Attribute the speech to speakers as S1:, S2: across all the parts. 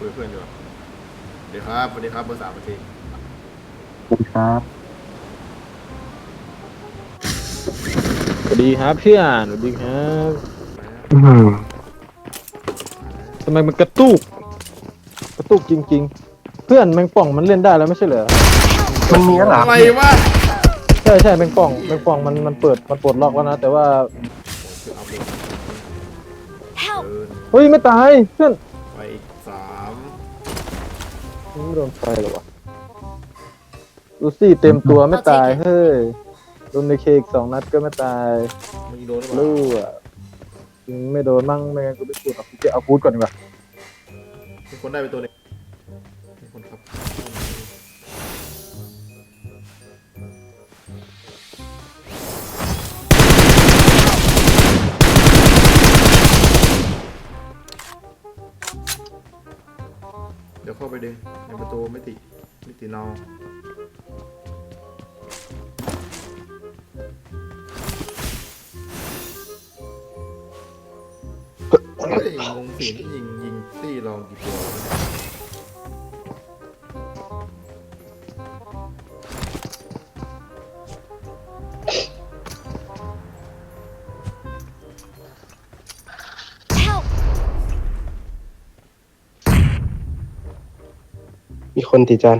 S1: คุยกับเพื่อนอยู่สวัสดีครับสวัสดีครับเบอร์สามนาที
S2: สวัสดีครับ
S3: สวัสดีครับเพื่อนสวัสดีครับ
S2: อืม
S3: ทำไมมันกระตุก กระตุกจริง ๆ เพื่อนแมงป่องมันเล่นได้แล้วไม่ใช่เหรอ
S2: มันมีอะไร
S1: อะไรวะ
S3: ใช่ใช่แมงป่องแมงป่องมันมันเปิดมันปลดล็อกแล้วนะแต่ว่า
S1: คือเอาเลย
S4: Help!
S1: เดิน
S3: เฮ้ยไม่ตายเพื่อน
S1: ไปอีกสาม
S3: ไม่โดนไฟเหรอวะลูซี่เต็มตัวไม่ตายเฮ้ยโดนในเคอีกสองนัดก็ไม่ตาย
S1: มึงโดนหรือเปล่า
S3: ลู่อะยิงไม่โดนมั่งไม่งั้นกูไปพูดเอากูจะเอาฟูดก่อนดีกว่า
S1: มีคนได้ไปตัวหนึง เข้าไปดึงในประตูไม่ติดไม่ติดนอเฮ้ยงงสิยิงยิงตี้ลองกี่ตัว
S2: คนติดจาน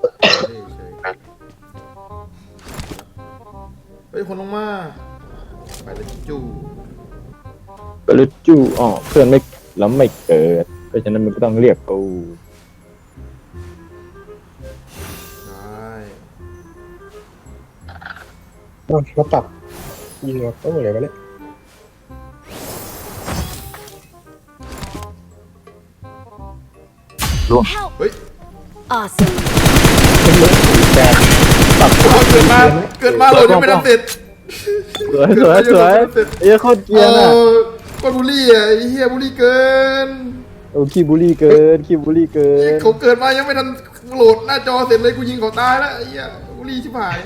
S1: เฮ้ยเฉยเฮ้ยคนลงมาไปเลยจู่
S3: ก็เลยจู่อ๋อเพื่อนไม่แล้วไม่เกิด เพราะฉะนั้นมันก็ต้องเรียกกู
S1: ใช่
S2: เราปรับยิงเราต้องอะไรวะ เนี่ย
S4: Help!
S1: เฮ้ย
S4: Awesome!
S1: เอาเกิดมาเกิดมาโหลดยังไม่ทันเสร็จ
S3: สวยสวยสวยเอ้ยโคตรเกรียน
S1: เอ
S3: อะ
S1: อคนบูลลี่อะไอ้เฮียบูลลี่เกิน
S3: โอ้ขี้บุลี่เกินขี้บุลี่เกิน
S1: เขาเกิดมายังไม่ทันโหลดหน้าจอเสร็จเลยกูยิงเขาตายแล้วไอ้เหี้ยบูลลี่ชิบหาย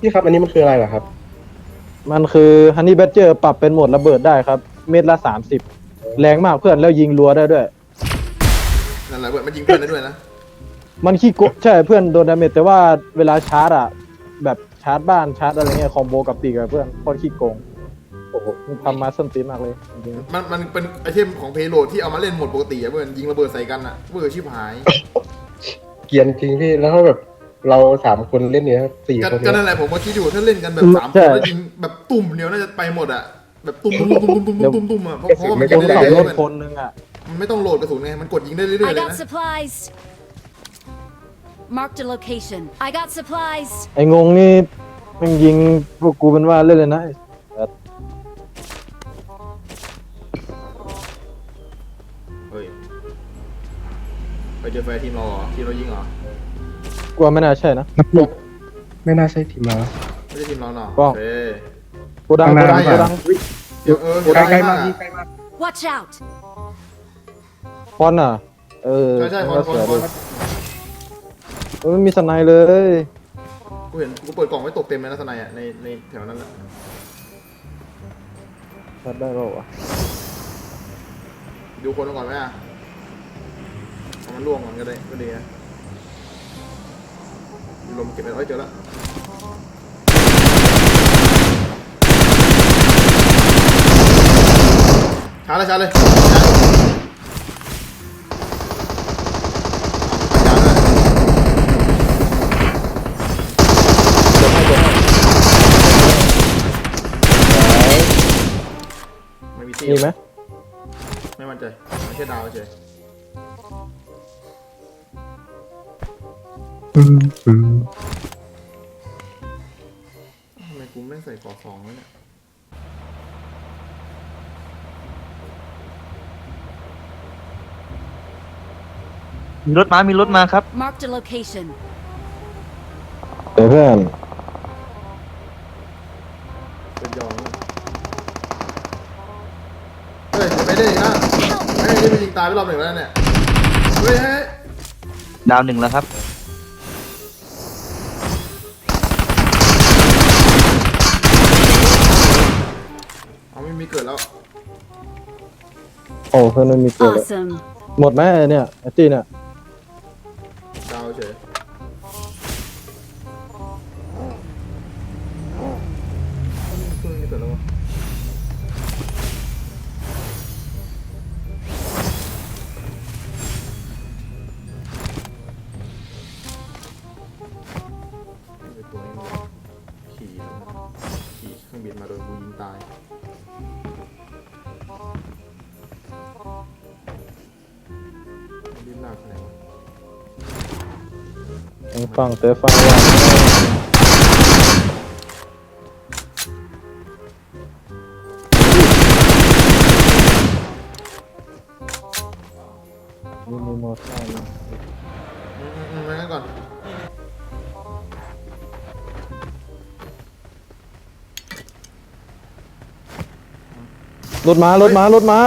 S2: พี่ครับอันนี้มันคืออะไรเหรอครับ
S3: มันคือฮันนี่แบ d เจอร์ปรับเป็นโหมดระเบิดได้ครับ เม็ดละสามสิบแรงมากเพื่อนแล้วยิงรัวได้ด้วย
S1: นั่นแหละเว้ยมันยิงเพื่อนได้ด้วยนะ
S3: มันขี้โกะใช่เพื่อนโดนดาเมจแต่ว่าเวลาชาร์จอะแบบชาร์จบ้านชาร์จอะไรเงี้ยคอมโบกับปีกกับเพื่อนโคตรขี้โกงโอ้โหมันทำมาส้นตีนมากเลยจริง
S1: มันมันเป็นไอเทมของเพโลดที่เอามาเล่นโหมดปกติอะเพื่อนยิงระเบิดใส่กันอะเบื่อชิบหาย
S2: เกรียนจริงพี่แล้วก็แบบเราสามคนเล่นเนี่ยครับสี่
S1: ก็
S2: คน
S1: ก็
S2: เนี่ย
S1: นั่นแหละผมก็คิดอยู่ถ้าเล่นกันแบบสามคนแล้วยิงแบบตุ่มเดียวน่าจะไปหมดอะแบบตุ่มตุ่มตุ่มตุ่มตุ่มตุ่มตุ่มอะเพราะเพราะว่ามัน
S3: ๆ
S1: ยิ
S3: ค
S1: ง
S3: น
S1: ได้
S3: ขับ
S1: เรื่
S3: ร
S1: อย
S3: ถ
S1: ๆ
S3: คนนึงอะ
S1: มันไม่ต้องโหลดกระสุนไง มันกดยิงได้เรื่อยๆ
S4: I
S1: เลย
S4: got
S1: นะ
S4: supplies! Marked a location. I got supplies!
S3: ไอ้งงนี่มันยิงพวกกูเป็นว่าเล่นเลยนะ
S1: เฮ้ย ไปเจอแฟร์ทีมเราเหรอ ทีมเรายิงเหรอ ก
S3: ลัวไม่น่าใช่นะ
S2: ไม่น่าใช่ทีมเรา
S1: ไม่ใช่ทีมเราเนาะ
S3: กล้อง
S1: โอเค
S3: โกดัง
S2: ข้างห
S3: โก
S2: น้า
S3: ดัง
S2: ห
S3: โก
S2: รือเปล่า
S3: ดัง
S1: เดี๋ยวเออ
S2: ใกล้ใกล้
S1: ม
S2: มากพี่ใกล้มาก
S4: Watch out!
S3: ฟอนอะ เออ
S1: ใช่ใช่คนคนคน
S3: เออไม่มีสไนเลย
S1: กูเห็นกูเปิดกล่องไว้ตกเต็มเลยนะทนายอะในในแถวนั้นแหละ
S3: ชัดได้เปล่าวะ
S1: ดูคนก่อนไหมอะเอามันล่วงก่อนก็ได้ก็ดีนะมีลมเก็บไปเอ้ยเจอแล้วช้าเลยช้าเลยช้าช้าเลย ไม่มีที่
S3: มีไหม
S1: ไม่มั่นใจไม่ใช่ดาวเฉย
S2: อืมอืม
S1: ทำไมกูไม่ใส่กอสองไว้เนี่ย
S5: มีรถมา มีรถมาครับ
S4: Marked a location.
S3: เดี๋ยวเพื่อน
S1: เป็นยองเฮ้ยจะไปได้อีกนะเฮ้ยนี่มันยิง ตายไปรอบหนึ่งแล้วเนี่ยเฮ้ยเฮ้ย
S5: ดาวหนึ่งแล้วครับ
S1: เอาไม่มีเกิดแล้ว
S3: โอ้เพื่อนไม่มีตัวเลย
S4: Awesome.
S3: หมดไหมไอ้เนี่ยไอ้ตีเนี่ย
S1: ยัง
S3: ฟังแต่ฟังว่ามีมีมอไซค์
S1: อืมอืมอืมไปงั้นก่อน
S3: รถมารถมารถมา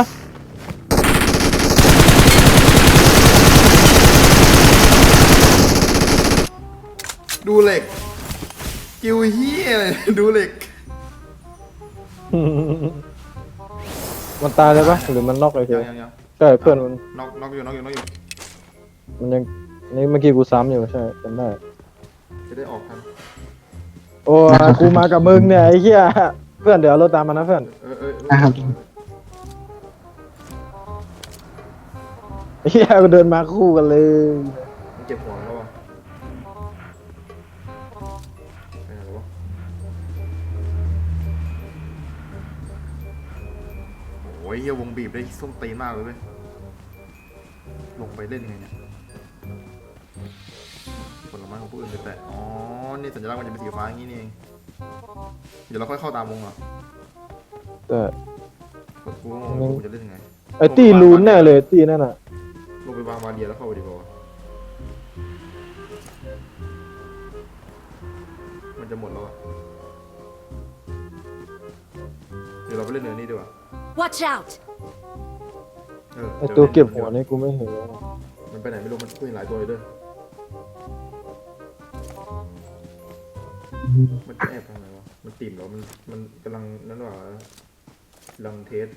S1: ดูเหล็ก กิวเฮียอะไรดูเหล็ก
S3: มันตายเลยปะหรือมันน็อกเลยเฉ
S1: ยัง
S3: ย
S1: ยังยัง
S3: ใช่เพื่อนมัน
S1: น็อกน็อกอยู่น็อกอยู่น็อกอยู่
S3: มันยังนี่เมื่อกี้กูซ้ำอยู่ใช่จำได้
S1: จะได้ออกทัน
S3: โอ้ยกูมากับมึงเนี่ยไอ้เหี้ยเพื่อนเดี๋ยวเอารถตามมานะเพื่อน
S1: เออเออเออ
S2: นะครับ
S3: ไอ้เหี้ยกูเดินมาคู่กันเลย
S1: มันเจ็บหัวแล้ว อ้ยเฮียวงบีบได้ส้มตีนมากเลยเว้ยลงไปเล่นไงเนี่ยผลไม้ของผู้อื่นไปแตะอ๋อ นี่สัญลักษณ์มันจะเป็นสีฟ้าอย่างนี้นี่เอง เดี๋ยวเราค่อยเข้าตามวงเหรอ
S3: แต่
S1: กดกูงงกูจะเล่นยังไง
S3: ไอ้ตีลูนแน่เลยตีนั่นอะ
S1: ลงไปวางบาเรียแล้วเข้าไปดีกว่ามันจะหมดแล้วอะเดี๋ยวเราไปเล่นเนินนี่ดีกว่า
S4: Watch out.
S1: เออ
S3: ไอ้ตัวเก็บหัวนี่กูไม่เห็นแล้ว
S1: มันไปไหนไม่รู้มันคุยหลายตัวเลยด้วยมันจะแอบทางไหนวะ มันติ่มเหรอ มัน มันกำลังนั่นหว่ากำลังเทส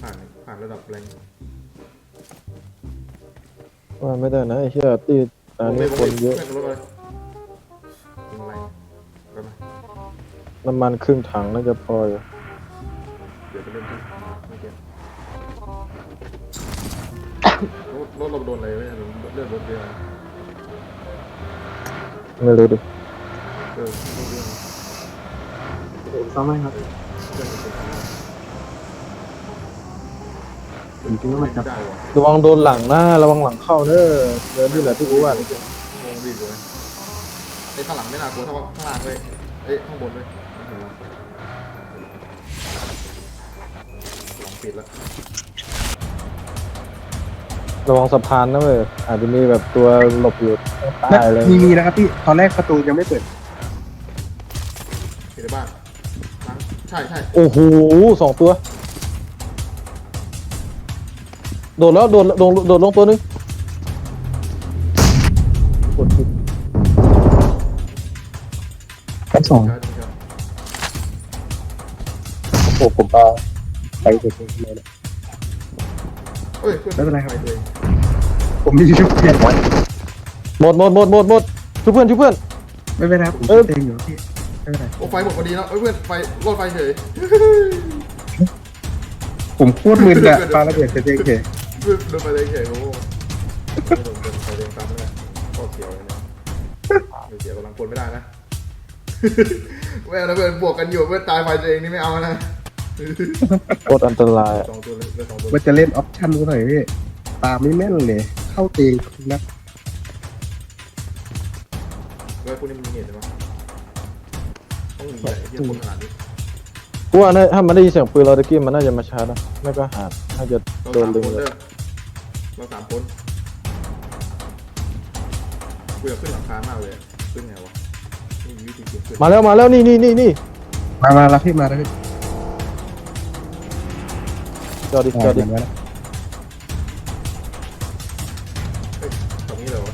S1: ผ่านผ่านระดับแรง
S3: ว่าไม่ได้นะไอ้เหี้ยตีอันนี้คนเยอะ
S1: แม่งรถอะไรเป็นอะไรไปไหม
S3: น้ำมันครึ่งถังน่าจะพออยู่
S1: รถรถเราโดนอะไรไหมเนี่ยเลือดรถเยอะนะ
S3: ไม่รู้ดิ
S1: เออรถเยอะนะ
S2: ผมซ้อมไหมครับ
S1: เลือดเป็นอะไร
S2: ผมคิดว่ามันจะ
S1: ไม่ได้วะ
S3: ระวังโดนหลังนะระวังหลังเข้าเนอะเดินนี่แหละที่กูว่า
S1: งงบีบเลยไอ้ข้างหลังไม่น่ากลัวเท่าข้างล่างเลยเอ้ยข้างบนเลยเห็นไหมลองปิดแล้ว
S3: ระวังสะพานนะเว้ยอาจจะมีแบบตัวหลบอยู่ตายเลย
S2: มีมีนะครับพี่ตอนแรกประตูยังไม่เปิด
S1: ปิดในบ้านล้างใช่ใช่
S3: โอ้โหสองตัว โดดแล้วโดดโดดโดดลงตัวนึงกดผิด
S2: ชั้นสอง
S1: ใช่ใช่
S3: โอ้ผมปาไปเฉยเลยนะ
S1: เอ้ยพื่อ
S2: ไม่เป็นไรครับ
S1: ปตัวอง
S2: ผมมีชุดเอง
S3: หมดหมดหมดหมดหมดช่วยเพื่อนช่วยเพื่อน
S2: ไม่เป็นไรครับผม
S3: เอ้ย
S2: ชุดเองอยู่พี่ไม่เป็นไร
S1: โอ้ไฟหมดพอดีแล้วเอ้ยเพื่อนไฟรอดไฟเฉย
S2: ผมโคตรมึนอะปาระเบิดเฉยๆเฉย
S1: เพื่อนโดนไฟแดงเฉยโอ้โหโดนไฟแดงตามนั่นแหละก็เขียวเลยเนี่ยเดี๋ยวเสียกำลังคนไม่ได้นะแม่นะเพื่อนบวกกันอยู่เพื่อนตายไฟตัวเองนี่ไม่เอานะ
S3: โคตรอันตรายอะ
S1: สองตัวเลยเหลือสองตัว
S2: ว่าจะเล่นออปชั่นก็หน่อยพี่ตามไม่แม่นเลย เข้าเตียงทุกนัด
S1: เว้ยพวกนี้มันมีเหตุใช่ไหมต้องหนีอะไรที่คนขนาดนี้
S3: กูว่าน่าถ้ามันได้ยินเสียงปืนเราตะกี้มันน่าจะมาชาร์จนะไม่ก็หาดน่าจะ
S1: เรา
S3: โดน
S1: สาม
S3: ดึง
S1: คน
S3: เล
S1: เด้
S3: ย
S1: อเราสามคนกูอยากขึ้นหลังคามากเลยอะขึ้นไงวะไม่มีวิธีขึ้น
S3: มาแล้วมาแล้วนี่นี่นี่นี่
S2: มามาแล้วพี่มาแล้วพี่
S3: อดิจอดิ
S1: ตรงนี้เลยว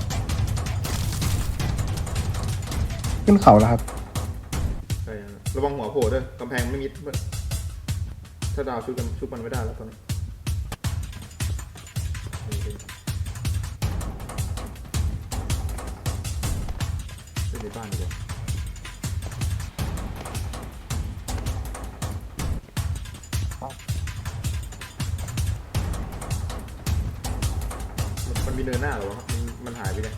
S2: ขึ้นเขาแล้วครับ
S1: ระวังหัวโผล่ด้วยกำแพงไม่มิดถ้าดาวชุบกันชุบมันไม่ได้แล้วตอนนี้ไปในบ้านดีกว่ มันมันมีเนินหน้าเหรอวะมันมันหายไปเนี่ย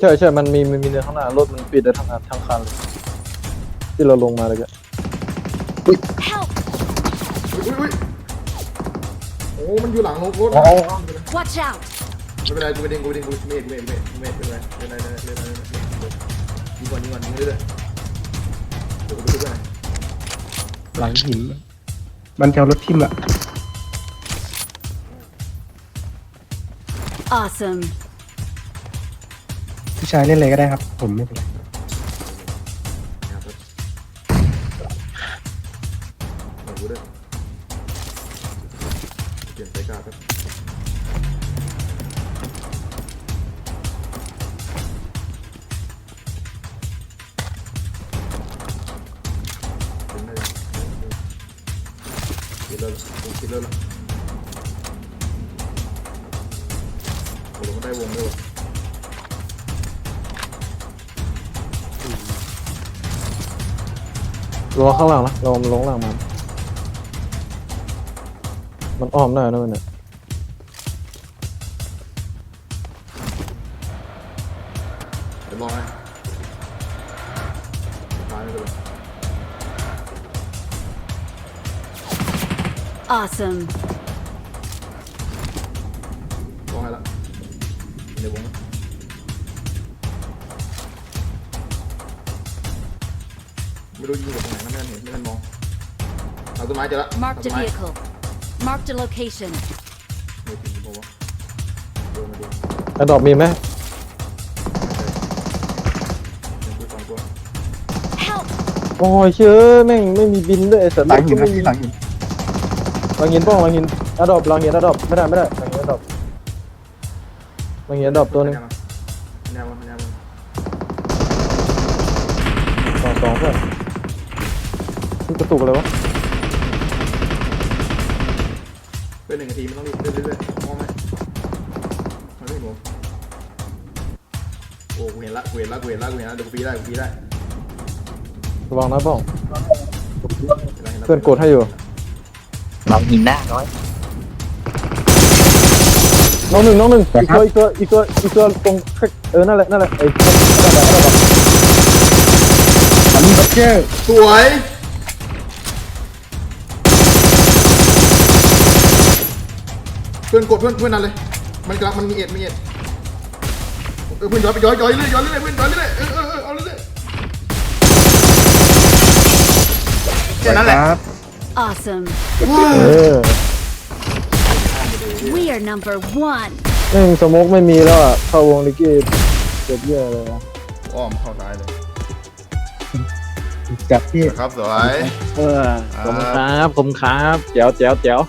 S3: ใช่ใช่มันมีมันมีเนินข้างหน้ารถมันปิดได้ทั้งคันทั้งคันเลยที่เราลงมาเลยก็
S4: Help!
S1: อุ้ยอุ้ยอุ้ยโอ้มันอยู่หลังรถรถ
S2: อ๋อ
S4: Watch out!
S1: ไม่เป็นไรกูไปดึงกูไปดึงกูเมดเมดเมดเมดเป็นไรเป็นไรเป็นไรเป็นไรเป็นไรยิงก่อนยิงก่อนยิงเรื่อยๆเดี๋ยวกูไปดูด้วย
S2: หลังหิน มันจะเอารถทิ่มละ
S4: Awesome.
S2: ผู้ชายเล่นอะไรก็ได้ครับ ผมไม่เป็นไร
S1: นะครับเดี๋ยวกูด้วยเปลี่ยนสายการ์ดแป๊บดึงได้ยังคิดแล้วคิดแล้วล่ะ ได้วงด้วยว่ะ
S3: รอข้างหลังนะรอมันลงหลังมัน มันอ้อมหน้านะมันเนี่ย
S1: เดี๋ยวมองให้ตายไม่เป็นไร
S4: Awesome.
S1: ในวงนะไม่รู้ยิงจากตรงไหนนะไม่ทันเห็นไม่ทันมองเอาต้นไม้เจอละ
S4: Marked
S1: ต้
S4: a
S1: นไม้
S4: vehicle. Marked a location.
S1: ไม่ถึงบอกว่าเดินมาดู
S3: ไอ้ดอกมีไหม
S1: หนึ่งตัวสองตัว
S4: Help!
S3: โอ้ยเชื่อแม่งไม่มีบินด้วยไอ้สัตว์
S2: หลังหิน
S3: ไม่
S2: นะ
S3: มี
S2: พี่หลังหิน
S3: หลังหินป้องหลังหินอะดอบหลังหินอะดอบไม่ได้ไม่ได้หลังหินอะดอบ หลังหินอะดอบตัวหนึง
S1: แนวมันแนวมัน
S3: สองสองเพื่อนมันกระตุกอะไรวะ
S1: เป็นหนึ่งนาทีมันต้องรีบเรื่อยๆมองไหมมันไม่เห็นผมโอ้กูเห็นละกูเห็นละกูเห็นละกูเห็นละเดี๋ยวกูปีได้กูปีได้
S3: ระวังนะป้อง
S1: ห็นละห็ละ
S3: เพื่อนกดให้อยู่
S5: หลังหินหน้าน้อย
S3: น้องหนึ่งน้องหนึ่งอีกตัวอีกตัวอีกตัวอีกตัวตรงเออนั่นแหละนั่นแหละไอ้นั่นแหละนั่นแหละ
S2: อันนี้บัคเจอร์
S1: สวยเพื่อนกดเพื่อนเพื่อนนั่นเลยมันกำลังมันมีเอ็ดมีเอ็ดเออเพื่อนย้อยไปย้อยย้อยเรื่อยย้อยเรื่อยเพื่อนย้อยเรื่อยเออเออเออเอาเรื่อยแค่นั้นแหละ
S2: ครับ
S4: Awesome.
S3: เออ
S4: We are number one.
S3: แม่งสโมกไม่มีแล้วอะเข้าวงลิกกี้เจ็บเยอะเลยอะ
S1: อ้อมเข้าซ้ายเลย
S2: จับพี่
S1: ครับสวย
S3: เออผมครับผมครับแจ๋วแจ๋วแจ๋ว